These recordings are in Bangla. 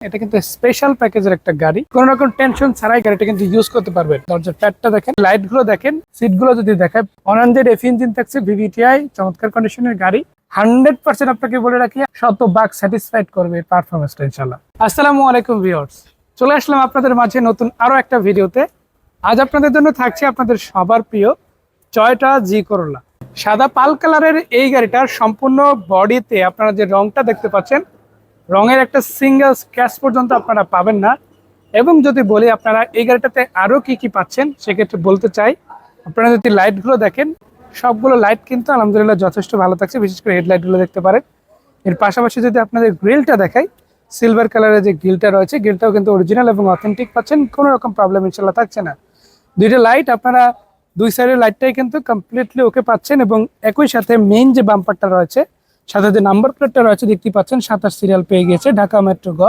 এটা কিন্তু স্পেশাল প্যাকেজের একটা গাড়ি। কোন রকম টেনশন ছাড়াই গাড়িটা কিন্তু ইউজ করতে পারবেন। দরজার প্যাডটা দেখেন লাইটগুলো দেখেন সিটগুলো যদি দেখায় অনান্ডেড এফ ইঞ্জিন থাকছে ভিভিটিআই চমৎকার কন্ডিশনের গাড়ি। হান্ড্রেড পার্সেন্ট আপনাকে বলে রাখি শত বাক স্যাটিসফাইড করবে পারফরমেন্সটা ইনশাল্লাহ আসসালামু আলাইকুম ভিউয়ার্স চলে আসলাম আপনাদের মাঝে নতুন আরও একটা ভিডিওতে। আজ আপনাদের জন্য থাকছে আপনাদের সবার প্রিয় চয়টা জি করোলা সাদা পাল কালারের এই গাড়িটার সম্পূর্ণ বডিতে আপনারা যে রংটা দেখতে পাচ্ছেন রঙের একটা সিঙ্গেল স্ক্র্যাচ পর্যন্ত আপনারা পাবেন না। এবং যদি বলি আপনারা এই গাড়িটাতে আরও কি কি পাচ্ছেন, সেক্ষেত্রে বলতে চাই, আপনারা যদি লাইটগুলো দেখেন, সবগুলো লাইট কিন্তু আলহামদুলিল্লাহ যথেষ্ট ভালো থাকছে, বিশেষ করে হেডলাইটগুলো দেখতে পারেন। এর পাশাপাশি যদি আপনাদের গ্রিলটা দেখাই সিলভার কালারের যে গ্রিলটা রয়েছে গ্রিলটাও কিন্তু অরিজিনাল এবং অথেন্টিক পাচ্ছেন, কোনো রকম প্রবলেম ইনশাল্লাহ থাকছে না। দুইটা লাইট আপনারা, দুই সাইডের লাইটটাই কিন্তু কমপ্লিটলি ওকে পাচ্ছেন এবং একই সাথে মেইন যে বাম্পারটা রয়েছে সাথে যে নাম্বার প্লেটটা রয়েছে, দেখতে পাচ্ছেন, সাতাশ সিরিয়াল পেয়ে গিয়েছে ঢাকা মেট্রো গ।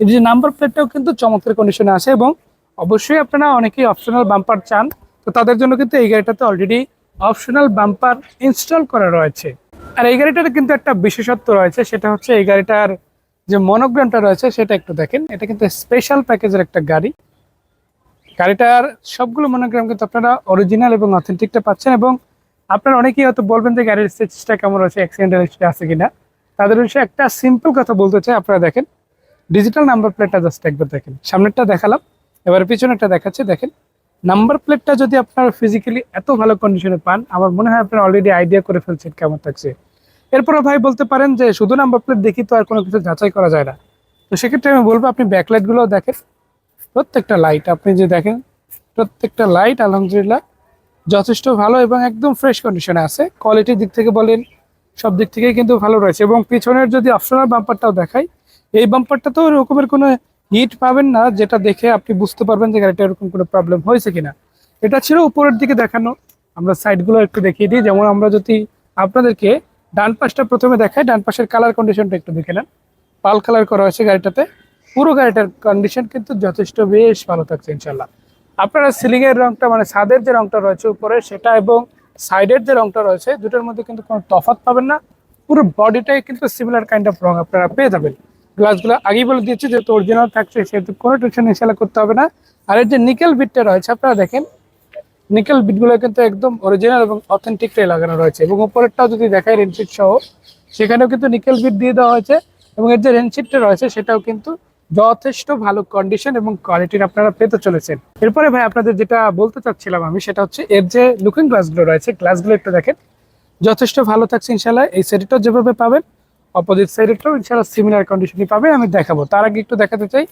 এর যে নাম্বার প্লেটটাও কিন্তু চমৎকার কন্ডিশনে আছে এবং অবশ্যই আপনারা অনেকেই অপশনাল বাম্পার চান। তো তাদের জন্য কিন্তু এই গাড়িটাতে অলরেডি অপশনাল বাম্পার ইনস্টল করা রয়েছে। আর এই গাড়িটার কিন্তু একটা বিশেষত্ব রয়েছে, সেটা হচ্ছে এই গাড়িটার যে মনোগ্রামটা রয়েছে, সেটা একটু দেখেন। এটা কিন্তু স্পেশাল প্যাকেজের একটা গাড়ি। গাড়িটার সবগুলো মনোগ্রাম কিন্তু আপনারা অরিজিনাল এবং অথেন্টিকটা পাচ্ছেন এবং আপনারা অনেকেই হয়তো বলবেন যে গাড়ির স্টেজটা কেমন আছে অ্যাক্সিডেন্টাল হিস্ট্রি আছে কিনা। তাদের বিষয়ে একটা সিম্পল কথা বলতে চাই, আপনারা দেখেন। ডিজিটাল নাম্বার প্লেটটা জাস্ট একবার দেখেন। সামনেরটা দেখালাম, এবার পিছনেরটা দেখাচ্ছে, দেখেন। নাম্বার প্লেটটা যদি আপনারা ফিজিক্যালি এত ভালো কন্ডিশনে পান, আমার মনে হয় আপনারা অলরেডি আইডিয়া করে ফেলছেন কেমন থাকছে। এরপরে ভাই বলতে পারেন যে শুধু নাম্বার প্লেট দেখি তো আর কোনো কিছু যাচাই করা যায় না। তো সেক্ষেত্রে আমি বলব, আপনি ব্যাকলাইটগুলোও দেখেন। প্রত্যেকটা লাইট আপনি যে দেখেন, প্রত্যেকটা লাইট আলহামদুলিল্লাহ। যথেষ্ট ভালো এবং একদম ফ্রেশ কন্ডিশনে আছে। কোয়ালিটির দিক থেকে বলেন, সব দিক থেকেই কিন্তু ভালো রয়েছে। এবং পিছনের যদি অপশনাল বাম্পারটাও দেখাই, এই বাম্পারটা তো ওরকমের কোনো হিট পাবেন না, যেটা দেখে আপনি বুঝতে পারবেন যে গাড়িটা এরকম কোনো প্রবলেম হয়েছে কিনা। এটা ছিল উপরের দিকে দেখানো। আমরা সাইডগুলো একটু দেখিয়ে দিই। যেমন আমরা যদি আপনাদেরকে ডান পাশটা প্রথমে দেখাই, ডান পাশের কালার কন্ডিশনটা একটু দেখে নেন। পাল কালার করা হয়েছে গাড়িটাতে। পুরো গাড়িটার কন্ডিশন কিন্তু যথেষ্ট বেশ ভালো থাকছে ইনশাল্লাহ আপনারা সিলিং এর রংটা মানে ছাদের যে রংটা রয়েছে উপরে, সেটা এবং সাইডের যে রংটা রয়েছে, দুটোর মধ্যে কিন্তু কোনো তফাৎ পাবেন না। পুরো বডিটাই কিন্তু সিমিলার কাইন্ড অফ রং আপনারা পেয়ে যাবেন। গ্লাসগুলো আগেই বলে দিয়েছি, যেহেতু অরিজিনাল থাকছে, সেহেতু কোনো টেনশন ইনশাল্লাহ করতে হবে না। আর এর যে নিকেল বিটটা রয়েছে, আপনারা দেখেন নিকেল বিটগুলো কিন্তু একদম অরিজিনাল এবং অথেন্টিকটাই লাগানো রয়েছে এবং উপরেরটাও যদি দেখায় রেনশিট সহ, সেখানেও কিন্তু নিকেল বিট দিয়ে দেওয়া হয়েছে এবং এর যে রেনশিটটা রয়েছে, সেটাও কিন্তু যথেষ্ট ভালো কন্ডিশন এবং কোয়ালিটির আপনারা পেতে চলেছেন। এরপরে ভাই আপনাদের যেটা বলতে চাচ্ছিলাম আমি, সেটা হচ্ছে এর যে লুকিং গ্লাসগুলো রয়েছে গ্লাসগুলো একটু দেখেন। যথেষ্ট ভালো থাকছে ইনশাল্লাহ এই সাইডটাও যেভাবে পাবেন অপোজিট সাইডেরটাও ইনশাল্লাহ সিমিলার কন্ডিশনই পাবেন। আমি দেখাবো, তার আগে একটু দেখাতে চাই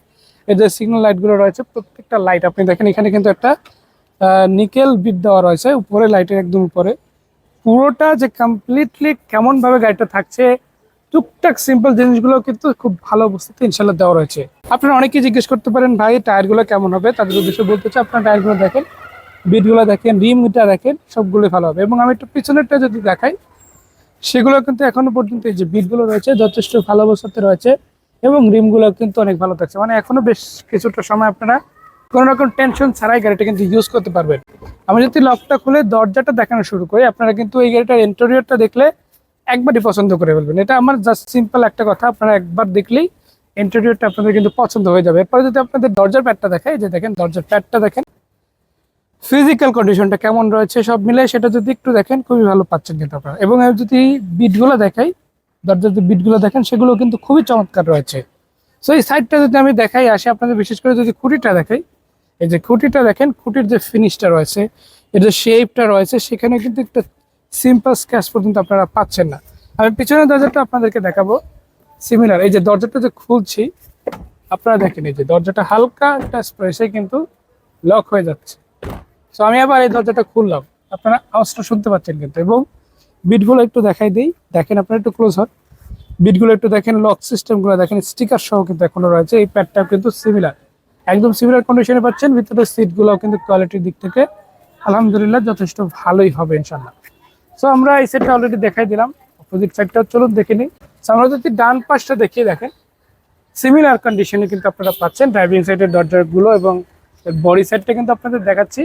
এর যে সিগন্যাল লাইটগুলো রয়েছে, প্রত্যেকটা লাইট আপনি দেখেন এখানে কিন্তু একটা নিকেল বিট দেওয়া রয়েছে, উপরে লাইটের একদম উপরে। পুরোটা যে কমপ্লিটলি কেমনভাবে গাড়িটা থাকছে টুকটাক সিম্পল জিনিসগুলো কিন্তু খুব ভালো অবস্থাতে ইনশাল্লাহ দেওয়া রয়েছে। আপনারা অনেকেই জিজ্ঞেস করতে পারেন, ভাই টায়ারগুলো কেমন হবে? তাদের উদ্দেশ্যে বলতে চাই, আপনার টায়ারগুলো দেখেন, বিটগুলো দেখেন রিমটা দেখেন, সবগুলোই ভালো হবে। এবং আমি একটু পিছনেরটা যদি দেখাই, সেগুলো কিন্তু এখনও পর্যন্ত এই যে বিটগুলো রয়েছে যথেষ্ট ভালো অবস্থাতে রয়েছে এবং রিমগুলো কিন্তু অনেক ভালো থাকছে। মানে এখনও বেশ কিছুটা সময় আপনারা কোনো রকম টেনশন ছাড়াই গাড়িটা কিন্তু ইউজ করতে পারবেন। আমি যদি লকটা খুলে দরজাটা দেখানো শুরু করি, আপনারা কিন্তু এই গাড়িটার ইন্টেরিয়রটা দেখলে একবারই পছন্দ করে ফেলবেন। এটা আমার জাস্ট সিম্পল একটা কথা, আপনারা একবার দেখলেই ইন্টেরিয়রটা আপনাদের কিন্তু পছন্দ হয়ে যাবে। এরপরে যদি আপনাদের দরজার প্যাডটা দেখাই যে দেখেন, দরজার প্যাডটা দেখেন। ফিজিক্যাল কন্ডিশনটা কেমন রয়েছে সব মিলে সেটা যদি একটু দেখেন, খুবই ভালো পাচ্ছেন কিন্তু আপনারা। এবং আমি যদি বিটগুলো দেখাই, দরজার যে বিটগুলো দেখেন, সেগুলো কিন্তু খুবই চমৎকার রয়েছে। সো এই সাইডটা যদি আমি দেখাই, আসি আপনাদের বিশেষ করে যদি খুঁটিটা দেখাই, এই যে খুঁটিটা দেখেন, খুঁটির যে ফিনিশটা রয়েছে, এর যে শেপটা রয়েছে, সেখানে কিন্তু একটা সিম্পল স্ক্যাচ পর্যন্ত আপনারা পাচ্ছেন না। আমি পিছনের দরজাটা আপনাদেরকে দেখাবো। সিমিলার এই যে দরজাটা যে খুলছি, আপনারা দেখেন এই যে দরজাটা হালকা একটা স্প্রেসে কিন্তু লক হয়ে যাচ্ছে। সো আমি আবার এই দরজাটা খুললাম। আপনারা আওয়াজটা শুনতে পাচ্ছেন কিন্তু। এবং বিটগুলো একটু দেখাই দিই। দেখেন আপনারা একটু ক্লোজ হন। বিটগুলো একটু দেখেন লক সিস্টেমগুলো দেখেন স্টিকার সহ কিন্তু এখনও রয়েছে। এই প্যাডটাও কিন্তু সিমিলার একদম সিমিলার কন্ডিশনে পাচ্ছেন। ভিতরে সিটগুলোও কিন্তু কোয়ালিটির দিক থেকে আলহামদুলিল্লাহ যথেষ্ট ভালোই হবে ইনশাল্লাহ সো আমরা এই সেটটা অলরেডি দেখাই দিলাম। অপোজিট সাইডটা চলুন দেখে নিই। So, আমরা যদি ডান পাশটা দেখিয়ে দেখেন সিমিলার কন্ডিশনে কিন্তু আপনারা পাচ্ছেন। ড্রাইভিং সাইডের দরজাগুলো এবং বডি সাইডটা কিন্তু আপনাদের দেখাচ্ছি।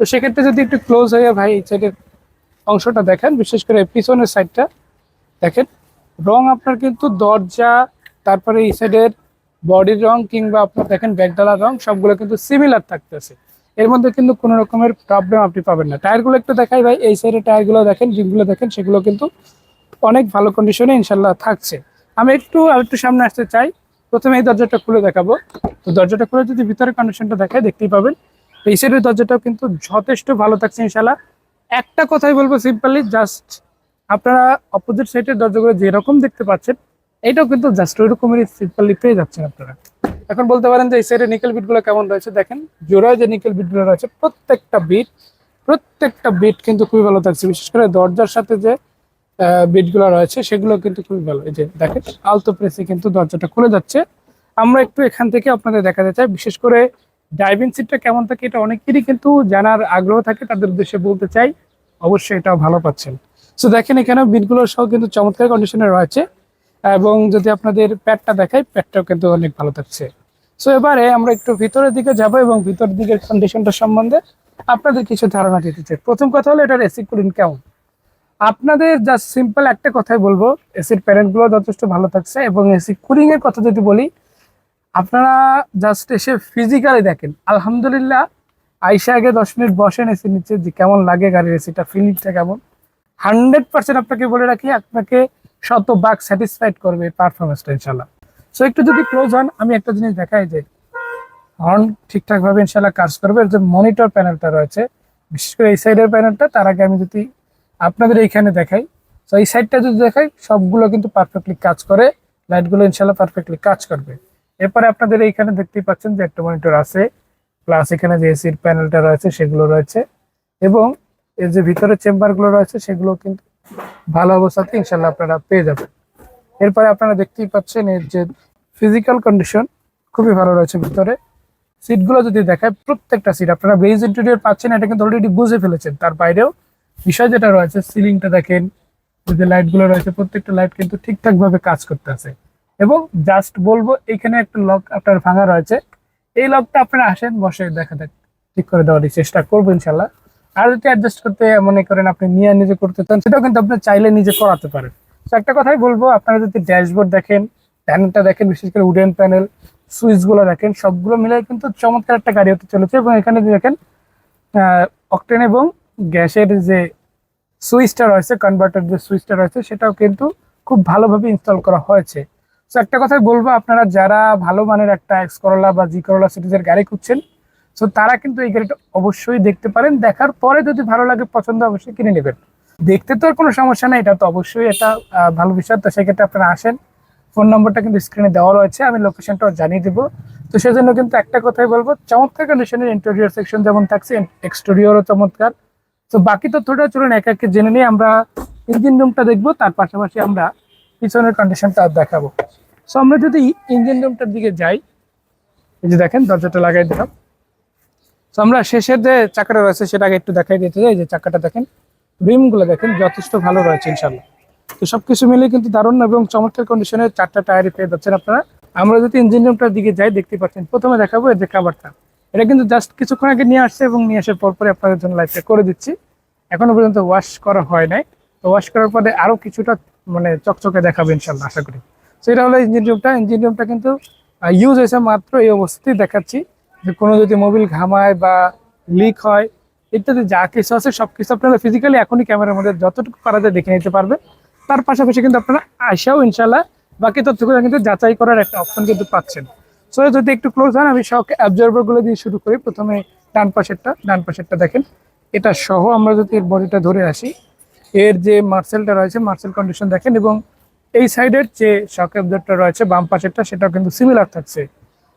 তো সেক্ষেত্রে যদি একটু ক্লোজ হয়ে ভাই এই সাইডের অংশটা দেখেন বিশেষ করে পিছনের সাইডটা দেখেন। রং আপনার কিন্তু দরজা তারপরে এই সাইডের বডির রং কিংবা আপনার দেখেন ব্যাগডালার রং সবগুলো কিন্তু সিমিলার থাকতেছে। এর মধ্যে কিন্তু কোনো রকমের প্রবলেম আপনি পাবেন না। টায়ারগুলো একটু দেখাই ভাই, এই সাইডে টায়ারগুলো দেখেন রিংগুলো দেখেন, সেগুলো কিন্তু অনেক ভালো কন্ডিশনে ইনশাল্লাহ থাকছে। আমি একটু আর একটু সামনে আসতে চাই, প্রথমে এই দরজাটা খুলে দেখাবো। তো দরজাটা খুলে যদি ভিতরে কন্ডিশনটা দেখায়, দেখতেই পাবেন। এই সাইডের দরজাটাও কিন্তু যথেষ্ট ভালো থাকছে ইনশাল্লাহ একটা কথাই বলব সিম্পলি জাস্ট আপনারা অপোজিট সাইডের দরজাগুলো যেরকম দেখতে পাচ্ছেন, এটাও কিন্তু জাস্ট ওই রকমেরই সিম্পলি পেয়ে যাচ্ছেন আপনারা। এখন বলতে পারেন যে এই সাইডে নিকেল বিটগুলো কেমন রয়েছে, দেখেন, জোড়ায় যে নিকেল বিটগুলো রয়েছে, প্রত্যেকটা বিট প্রত্যেকটা বিট কিন্তু খুবই ভালো থাকছে। বিশেষ করে দরজার সাথে যে বিটগুলো রয়েছে, সেগুলো কিন্তু খুবই ভালো। এই যে দেখেন, আলতো প্রেসে কিন্তু দরজাটা খুলে যাচ্ছে। আমরা একটু এখান থেকে আপনাদের দেখাতে চাই, বিশেষ করে ড্রাইভিং সিটটা কেমন থাকে, এটা অনেকেরই কিন্তু জানার আগ্রহ থাকে, তাদের উদ্দেশ্যে বলতে চাই, অবশ্যই এটাও ভালো পাচ্ছেন। সো দেখেন এখানে বিটগুলো সহ কিন্তু চমৎকার কন্ডিশনে রয়েছে। এবং যদি আপনাদের প্যাডটা দেখাই প্যাডটাও কিন্তু অনেক ভালো থাকছে। সো এবারে আমরা একটু ভিতরের দিকে যাব এবং ভিতরের দিকের কন্ডিশনটা সম্বন্ধে আপনাদের কিছু ধারণা দিতে চাই। প্রথম কথা হলো, এটার এসি কুলিং কেমন? আপনাদের জাস্ট সিম্পল একটা কথাই বলব এসির প্যানেলগুলো যথেষ্ট ভালো থাকছে এবং এসি কুলিং এর কথা যদি বলি, আপনারা জাস্ট এসে ফিজিক্যালি দেখেন, আলহামদুলিল্লাহ আইসা আগে দশ মিনিট বসেন এসি নিচে, যে কেমন লাগে গাড়ির এসিটা ফিলিংটা কেমন? হান্ড্রেড পার্সেন্ট আপনাকে বলে রাখি, আপনাকে শত শতভাগ স্যাটিসফাইড করবে পারফরমেন্সটা ইনশাল্লাহ সো একটু যদি ক্লোজ হন, আমি একটা জিনিস দেখাই যে হর্ন ঠিকঠাক ভাবে ইনশাল্লাহ কাজ করবে। এর যে মনিটর প্যানেলটা রয়েছে, বিশেষ করে এই সাইডের প্যানেলটা তার আগে আমি যদি আপনাদের এইখানে দেখাই। তো এই সাইডটা যদি দেখাই, সবগুলো কিন্তু পারফেক্টলি কাজ করে লাইটগুলো ইনশাল্লাহ পারফেক্টলি কাজ করবে। এরপরে আপনাদের এইখানে দেখতেই পাচ্ছেন যে একটা মনিটর আছে প্লাস এখানে যে এসির প্যানেলটা রয়েছে, সেগুলো রয়েছে। এবং এর যে ভিতরে চেম্বারগুলো রয়েছে, সেগুলো কিন্তু ভালো অবস্থাতে ইনশাল্লাহ আপনারা পেয়ে যাবেন। এরপরে আপনারা দেখতেই পাচ্ছেন এর যে ফিজিক্যাল কন্ডিশন খুবই ভালো রয়েছে ভিতরে। সিটগুলো যদি দেখায়, প্রত্যেকটা সিট আপনারা বেজ ইন্টেরিয়র পাচ্ছেন, এটা কিন্তু অলরেডি বুঝে ফেলেছেন। তার বাইরেও বিষয় যেটা রয়েছে সিলিংটা দেখেন যে লাইটগুলো রয়েছে, প্রত্যেকটা লাইট কিন্তু ঠিকঠাক ভাবে কাজ করতে আছে। এবং জাস্ট বলব, এখানে একটা লক আপনার ভাঙা রয়েছে। এই লকটা আপনারা আসেন, বসে দেখা দেখ, ঠিক করে দেওয়ার চেষ্টা করব ইনশাল্লাহ আর যদি অ্যাডজাস্ট করতে মনে করেন আপনি নিয়ে নিজে করতে চান, সেটাও কিন্তু আপনি চাইলে নিজে করাতে পারেন। তো একটা কথাই বলব, আপনারা যদি ড্যাশবোর্ড দেখেন প্যানেলটা দেখেন, বিশেষ করে উডেন প্যানেল সুইচগুলো দেখেন, সবগুলো মিলে কিন্তু চমৎকার একটা গাড়ি হতে চলেছে এবং এখানে দেখেন অকটেন এবং গ্যাসের যে সুইচটা রয়েছে কনভার্টার যে সুইচটা রয়েছে, সেটাও কিন্তু খুব ভালোভাবে ইনস্টল করা হয়েছে। তো একটা কথাই বলব, আপনারা যারা ভালো মানের একটা এক্স করোলা বা জি করোলা সিরিজের গাড়ি খুঁজছেন তো তারা কিন্তু এই গাড়িটা অবশ্যই দেখতে পারেন। দেখার পরে যদি ভালো লাগে, পছন্দ অবশ্যই কিনে নেবেন। দেখতে তো আর কোনো সমস্যা নেই, এটা তো অবশ্যই এটা ভালো বিষয়। তো সেক্ষেত্রে আপনারা আসেন ফোন নম্বরটা কিন্তু স্ক্রিনে দেওয়া রয়েছে, আমি লোকেশনটাও জানিয়ে দেবো। তো সেজন্য কিন্তু একটা কথাই বলব, চমৎকার কন্ডিশনের ইন্টেরিয়র সেকশন যেমন থাকছে এক্সটেরিয়রও চমৎকার। তো বাকি তথ্যটা চলুন এক একে জেনে নিয়ে আমরা ইঞ্জিন রুমটা দেখব, তার পাশাপাশি আমরা পিছনের কন্ডিশনটা দেখাবো। সো আমরা যদি ইঞ্জিন রুমটার দিকে যাই, এই যে দেখেন, দরজাটা লাগাই দিলাম। তো আমরা শেষের যে চাকাটা রয়েছে সেটাকে একটু দেখাই দিতে চাই যে চাকাটা দেখেন, রিমগুলো দেখেন, যথেষ্ট ভালো রয়েছে ইনশাল্লাহ তো সবকিছু মিলে কিন্তু দারুণ এবং চমৎকার কন্ডিশনের চারটা টায়ারই পেয়ে যাচ্ছেন আপনারা। আমরা যদি ইঞ্জিন রুমটার দিকে যাই, দেখতে পাচ্ছেন, প্রথমে দেখাবো এই যে কাভারটা এটা কিন্তু জাস্ট কিছুক্ষণ আগে নিয়ে আসছে এবং নিয়ে আসার পর পরে আপনাদের জন্য লাইফটা করে দিচ্ছি। এখনও পর্যন্ত ওয়াশ করা হয় নাই। তো ওয়াশ করার পরে আরও কিছুটা মানে চকচকে দেখাবে ইনশাল্লাহ আশা করি। তো এটা হলো ইঞ্জিন রুমটা ইঞ্জিন রুমটা কিন্তু ইউজ হয়েছে মাত্র এই অবস্থাতেই দেখাচ্ছি। যে কোনো যদি মোবিল ঘামায় বা লিক হয়, ইত্যাদি যা কিছু আছে সব কিছু আপনারা ফিজিক্যালি এখনই ক্যামেরার মধ্যে যতটুকু পারা যায় দেখে নিতে পারবেন। তার পাশাপাশি কিন্তু আপনারা আইসাও ইনশাল্লাহ বাকি তথ্যগুলো কিন্তু যাচাই করার একটা অপশন কিন্তু পাচ্ছেন। সো যদি একটু ক্লোজ হন, আমি শখ অ্যাবজর্ভারগুলো দিয়ে শুরু করি। প্রথমে ডান পাশেরটা ডান পাশেরটা দেখেন। এটা সহ আমরা যদি এর বডিটা ধরে আসি, এর যে মার্সেলটা রয়েছে মার্সেল কন্ডিশন দেখেন এবং এই সাইডের যে শক অ্যাবজর্ভারটা রয়েছে, বাম পাশেরটা, সেটাও কিন্তু সিমিলার থাকছে।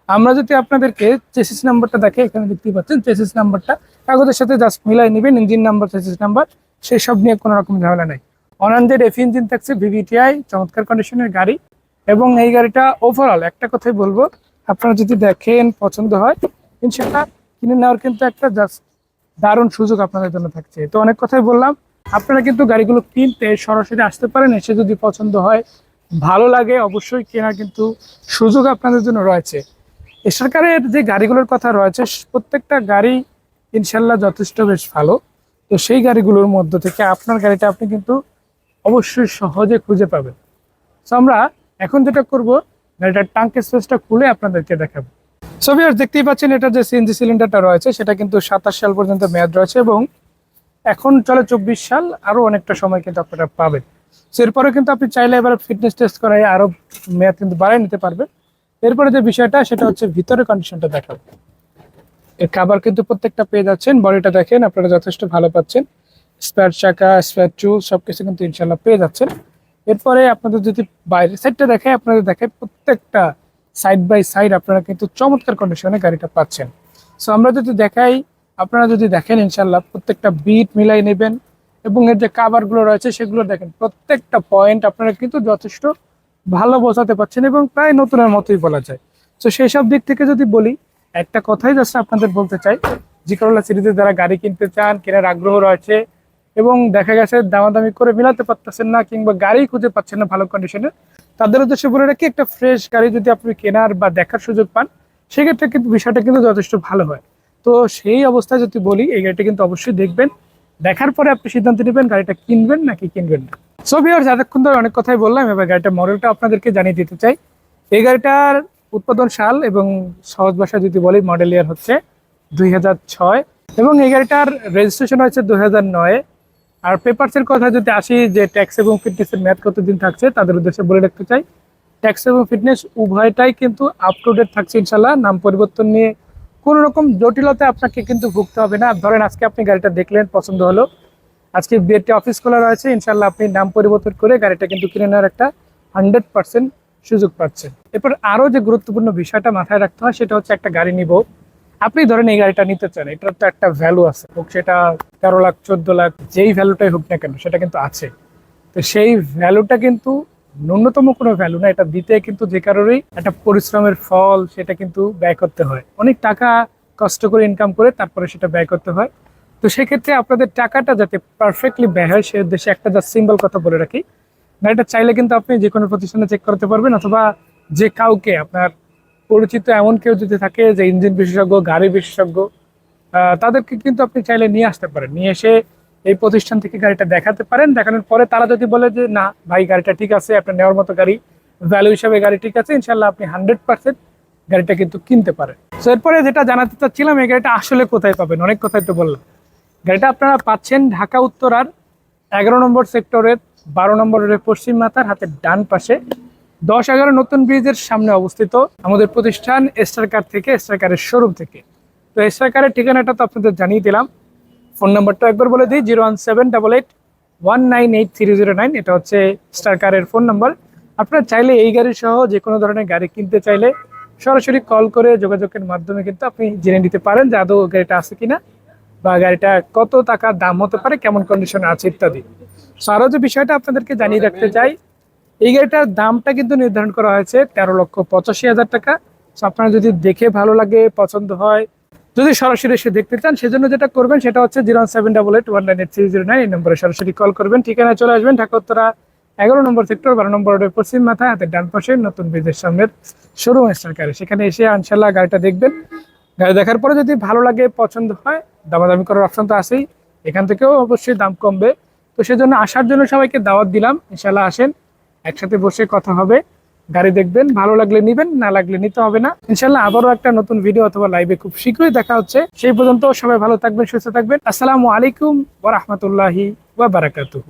আমরা যদি আপনাদেরকে চেসিস নাম্বারটা দেখে, এখানে দেখতেই পাচ্ছেন চেসিস নাম্বারটা কাগজের সাথে জাস্ট মিলাই নেবেন ইঞ্জিন নাম্বার চেসিস নাম্বার সেই সব নিয়ে কোনো রকম ঝামেলা নেই। অনান্দের এফ ইঞ্জিন থাকছে ভিভিটিআই চমৎকার কন্ডিশনের গাড়ি। এবং এই গাড়িটা ওভারঅল একটা কথাই বলব, আপনারা যদি দেখেন, পছন্দ হয় ইনশাল্লাহ কিনে নেওয়ার কিন্তু একটা জাস্ট দারুণ সুযোগ আপনাদের জন্য থাকছে। তো অনেক কথাই বললাম, আপনারা কিন্তু গাড়িগুলো কিনতে সরাসরি আসতে পারেন, এসে যদি পছন্দ হয়, ভালো লাগে, অবশ্যই কেনার কিন্তু সুযোগ আপনাদের জন্য রয়েছে। সরকারের যে গাড়িগুলোর কথা রয়েছে, প্রত্যেকটা গাড়ি ইনশাল্লাহ যথেষ্ট বেশ ভালো। তো সেই গাড়িগুলোর মধ্য থেকে আপনার গাড়িটা আপনি কিন্তু অবশ্যই সহজে খুঁজে পাবেন। সো আমরা এখন যেটা করব, গাড়িটার টাঙ্ক স্পেসটা খুলে আপনাদেরকে দেখাবো। সো ভিউয়ার্স দেখতেই পাচ্ছেন এটা যে সিএনজি সিলিন্ডারটা রয়েছে, সেটা কিন্তু সাতাশ সাল পর্যন্ত মেয়াদ রয়েছে এবং এখন চলে চব্বিশ সাল, আরও অনেকটা সময় কিন্তু আপনারা পাবেন। So, এরপরে কিন্তু আপনি চাইলে এবার ফিটনেস টেস্ট করাই আরও মেয়াদ কিন্তু বাড়াই নিতে পারবেন। এরপরে যে বিষয়টা, সেটা হচ্ছে ভিতরে কন্ডিশনটা দেখাবো। এর খাবার কিন্তু প্রত্যেকটা পেয়ে যাচ্ছেন বডিটা দেখেন, আপনারা যথেষ্ট ভালো পাচ্ছেন। স্পেয়ার চাকা স্পেয়ার সব কিছু কিন্তু ইনশাল্লাহ পেয়ে যাচ্ছেন। এরপরে আপনাদের যদি বাইরের সাইডটা দেখে আপনাদের দেখায় প্রত্যেকটা সাইড বাই সাইড আপনারা কিন্তু চমৎকার কন্ডিশনে গাড়িটা পাচ্ছেন। সো আমরা যদি দেখাই, আপনারা যদি দেখেন ইনশাল্লাহ প্রত্যেকটা বিট মিলাই নেবেন এবং এর যে কাভারগুলো রয়েছে, সেগুলো দেখেন, প্রত্যেকটা পয়েন্ট আপনারা কিন্তু যথেষ্ট ভালো বোঝাতে পারছেন এবং প্রায় নতুনের মতোই বলা যায়। তো সেই সব দিক থেকে যদি বলি, একটা কথাই জাস্ট আপনাদের বলতে চাই জি করোলা সিরিজের যারা গাড়ি কিনতে চান, কেনার আগ্রহ রয়েছে এবং দেখা গেছে দামাদামি করে মিলাতে পারতেছেন না কিংবা গাড়ি খুঁজে পাচ্ছেন না ভালো কন্ডিশনে তাদের উদ্দেশ্যে বলে রাখি, একটা ফ্রেশ গাড়ি যদি আপনি কেনার বা দেখার সুযোগ পান, সেক্ষেত্রে কিন্তু বিষয়টা কিন্তু যথেষ্ট ভালো হয়। তো সেই অবস্থায় যদি বলি, এই গাড়িটা কিন্তু অবশ্যই দেখবেন। দেখার পরে আপনি সিদ্ধান্ত নেবেন গাড়িটা কিনবেন নাকি কিনবেন না। সো ভিউয়ার্স এতক্ষণ ধরে অনেক কথাই বললাম, এবার গাড়িটার মডেলটা আপনাদেরকে জানিয়ে দিতে চাই। এই গাড়িটার উৎপাদন সাল এবং সহজ ভাষায় যদি বলি মডেল ইয়ার হচ্ছে দুই হাজার ছয় এবং এই গাড়িটার রেজিস্ট্রেশন হয়েছে দুই নয়ে। আর পেপারসের কথা যদি আসি যে ট্যাক্স এবং ফিটনেসের মেয়াদ কতদিন থাকছে, তাদের উদ্দেশ্যে বলে রাখতে চাই। ট্যাক্স এবং ফিটনেস উভয়টাই কিন্তু আপ টু ডেট থাকছে ইনশাল্লাহ নাম পরিবর্তন নিয়ে কোনো রকম জটিলতা আপনাকে কিন্তু ভুগতে হবে না। ধরেন আজকে আপনি গাড়িটা দেখলেন, পছন্দ হলো। আজকে বিএটি অফিস খোলা রয়েছে ইনশাল্লাহ আপনি নাম পরিবর্তন করে গাড়িটা কিন্তু কিনে নেওয়ার একটা হান্ড্রেড পার্সেন্ট সুযোগ পাচ্ছেন। এরপর আরও যে গুরুত্বপূর্ণ বিষয়টা মাথায় রাখতে হয়, সেটা হচ্ছে একটা গাড়ি নিব। আপনি ধরেন এই গাড়িটা নিতে চান, এটার তো একটা ভ্যালু আছে, হোক সেটা তেরো লাখ, চোদ্দ লাখ, যেই ভ্যালুটাই হোক না কেন, সেটা কিন্তু আছে। তো সেই ভ্যালুটা কিন্তু ন্যূনতম কোনো ভ্যালু না, এটা দিতে কিন্তু যে কারোরই একটা পরিশ্রমের ফল, সেটা কিন্তু ব্যয় করতে হয়। অনেক টাকা কষ্ট করে ইনকাম করে তারপরে সেটা ব্যয় করতে হয়। তো সেক্ষেত্রে আপনাদের টাকাটা যাতে পারফেক্টলি ব্যয় হয়, সে উদ্দেশ্যে একটা জাস্ট সিম্বল কথা বলে রাখি। গাড়িটা চাইলে কিন্তু আপনি যে কোনো প্রতিষ্ঠানে চেক করতে পারবেন, অথবা যে কাউকে আপনার পরিচিত এমন কেউ যদি থাকে যে ইঞ্জিন বিশেষজ্ঞ, গাড়ি বিশেষজ্ঞ তাদেরকে কিন্তু আপনি চাইলে নিয়ে আসতে পারেন। নিয়ে এসে এই প্রতিষ্ঠান থেকে গাড়িটা দেখাতে পারেন। দেখানোর পরে তারা যদি বলে যে, না, ভাই, গাড়িটা ঠিক আছে, আপনার নেওয়ার মতো গাড়ি ভ্যালু হিসাবে গাড়ি ঠিক আছে ইনশাল্লাহ আপনি হান্ড্রেড পার্সেন্ট গাড়িটা কিন্তু কিনতে পারেন। তো এরপরে যেটা জানাতে চাচ্ছিলাম, এই গাড়িটা আসলে কোথায় পাবেন? অনেক কথাই তো বললাম। গাড়িটা আপনারা পাচ্ছেন ঢাকা, উত্তরার এগারো নম্বর সেক্টরের বারো নম্বরের পশ্চিম মাথার হাতের ডান পাশে। দশ এগারো নতুন ব্রিজের সামনে অবস্থিত আমাদের প্রতিষ্ঠান এস্টার কার থেকে এস্টার কারের শোরুম থেকে। তো এস্টার কারের ঠিকানাটা তো আপনাদের জানিয়ে দিলাম। ফোন নাম্বারটা একবার বলে দিই zero one seven double eight one nine eight three zero nine. এটা হচ্ছে স্টার কারের ফোন নাম্বার আপনারা চাইলে এই গাড়ি সহ যে কোনো ধরনের গাড়ি কিনতে চাইলে সরাসরি কল করে যোগাযোগের মাধ্যমে কিন্তু আপনি জেনে নিতে পারেন যে আদৌ গাড়িটা আছে কিনা বা গাড়িটা কত টাকা দাম হতে পারে কেমন কন্ডিশনে আছে ইত্যাদি। So, আরও যে বিষয়টা আপনাদেরকে জানিয়ে রাখতে চাই এই গাড়িটার দামটা কিন্তু নির্ধারণ করা হয়েছে তেরো লক্ষ পঁচাশি হাজার টাকা। আপনারা যদি দেখে ভালো লাগে, পছন্দ হয়, যদি সরাসরি এসে দেখতে চান, সেজন্য যেটা করবেন, সেটা হচ্ছে zero seven double eight one nine eight three zero nine, এই নম্বরে সরাসরি কল করবেন। ঠিকানায় চলে আসবেন উত্তরা, এগারো নম্বর সেক্টর, বারো নম্বর রোডের পশ্চিম মাথায়, হাতের ডান পাশে নতুন ব্রিজের সামনের শোরুম সরকারে সেখানে এসে ইনশাল্লাহ গাড়িটা দেখবেন। গাড়ি দেখার পরে যদি ভালো লাগে, পছন্দ হয়, দামাদামি করার অপশন তো আছেই। এখান থেকেও অবশ্যই দাম কমবে। তো সেজন্য আসার জন্য সবাইকে দাওয়াত দিলাম। ইনশাল্লাহ আসেন। একসাথে বসে কথা হবে। গাড়ি দেখবেন, ভালো লাগলে নিবেন, না লাগলে নিতে হবে না। ইনশাল্লাহ আবারও একটা নতুন ভিডিও অথবা লাইভে খুব শীঘ্রই দেখা হচ্ছে। সেই পর্যন্ত সবাই ভালো থাকবেন, সুস্থ থাকবেন। আসসালামু আলাইকুম ওরহমতুল্লাহি রাহমাতুল্লাহি ওয়া বারাকাতুহু।